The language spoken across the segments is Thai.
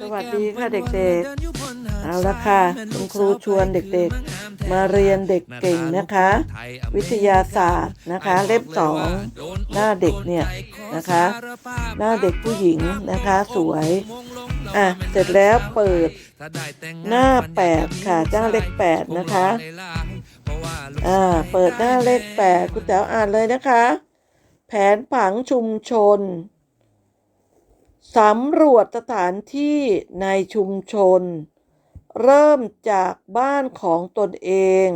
สวัสดีค่ะเด็กๆ เอาละค่ะคุณครูชวนเด็กๆ มาเรียนเด็กเก่งนะคะ วิทยาศาสตร์นะคะเล่มสองหน้าเด็กเนี่ยนะคะ หน้าเด็กผู้หญิงนะคะสวยอะเสร็จแล้วเปิดหน้า8ค่ะหน้าเลข8นะคะอ่าเปิดหน้าเลข8คุณแต๋วอ่านเลยนะคะ แผนผังชุมชน สำรวจสถานที่ในชุมชน เริ่มจากบ้านของตนเอง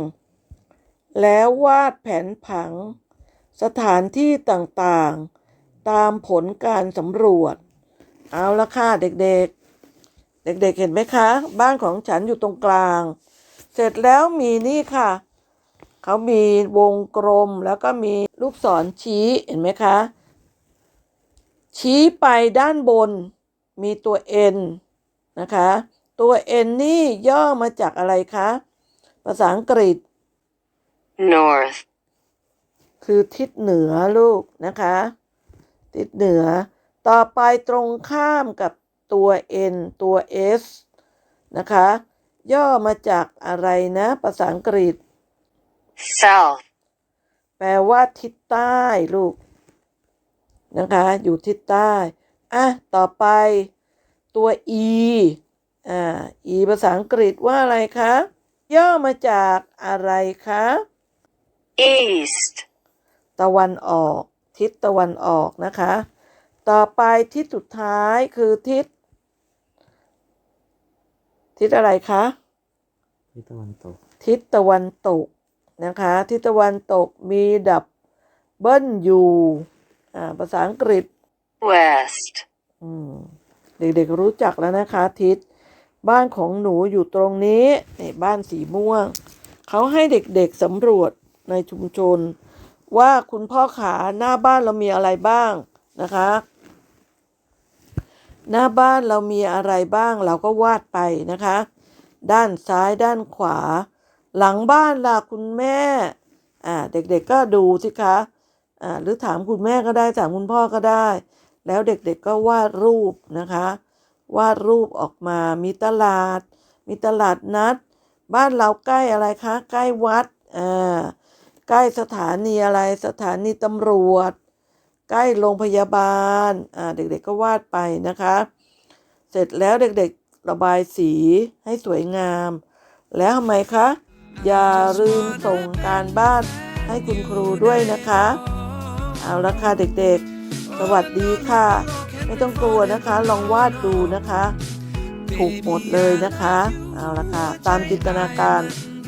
แล้ววาดแผนผัง สถานที่ต่างๆ ตามผลการสำรวจ เอาละค่ะเด็กๆ เด็กๆเห็นไหมคะ บ้านของฉันอยู่ตรงกลาง เสร็จแล้วมีนี่ค่ะ เขามีวงกลมแล้วก็มีลูกศรชี้เห็นไหมคะ ชี้ไปด้านบนมีตัว N นะคะ ตัว N นี่ย่อมาจากอะไรคะ ภาษาอังกฤษ north, คือทิศเหนือลูกนะคะ ทิศเหนือ ต่อไปตรงข้ามกับตัว N ตัว S นะคะ ย่อมาจากอะไรนะ ภาษาอังกฤษ south, แปลว่าทิศใต้ลูก นะคะ อยู่ทิศใต้ อะ ต่อไปตัว e อ่า e ภาษาอังกฤษว่าอะไรคะ ย่อมาจากอะไรคะ east, ตะวันออก ทิศตะวันออกนะคะ ต่อไปทิศสุดท้ายคือทิศ ทิศอะไรคะ ทิศตะวันตก ทิศตะวันตกนะคะ ทิศตะวันตกมีดับเบิลยู อ่าภาษาอังกฤษ west, อืมเด็กๆรู้จักแล้วนะคะทิศบ้านของหนูอยู่ตรงนี้นี่บ้านสีม่วง เขาให้เด็กๆสำรวจในชุมชน ว่าคุณพ่อขาหน้าบ้านเรามีอะไรบ้างนะคะ หน้าบ้านเรามีอะไรบ้างเราก็วาดไปนะคะ ด้านซ้ายด้านขวา หลังบ้านล่ะคุณแม่อ่าเด็กๆก็ดูสิคะอ่า หรือถามคุณแม่ก็ได้ถามคุณพ่อก็ได้ แล้วเด็กๆก็วาดรูปนะคะ วาดรูปออกมามีตลาด มีตลาดนัด บ้านเราใกล้อะไรคะ ใกล้วัดอ่าใกล้สถานีอะไรสถานีตำรวจ ใกล้โรงพยาบาลอ่าเด็กๆก็วาดไปนะคะ เสร็จแล้วเด็กๆระบายสีให้สวยงาม แล้วทำไมคะ อย่าลืมส่งการบ้านให้คุณครูด้วยนะคะ เอาละค่ะเด็กๆ สวัสดีค่ะ ไม่ต้องกลัวนะคะ ลองวาดดูนะคะ ถูกหมดเลยนะคะ เอาละค่ะ ตามจินตนาการ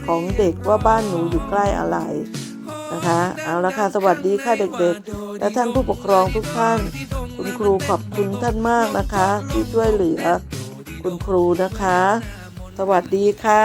ของเด็กว่าบ้านหนูอยู่ใกล้อะไรนะคะ เอาละค่ะ สวัสดีค่ะเด็กๆ และท่านผู้ปกครองทุกท่าน คุณครูขอบคุณท่านมากนะคะ ที่ช่วยเหลือคุณครูนะคะ สวัสดีค่ะ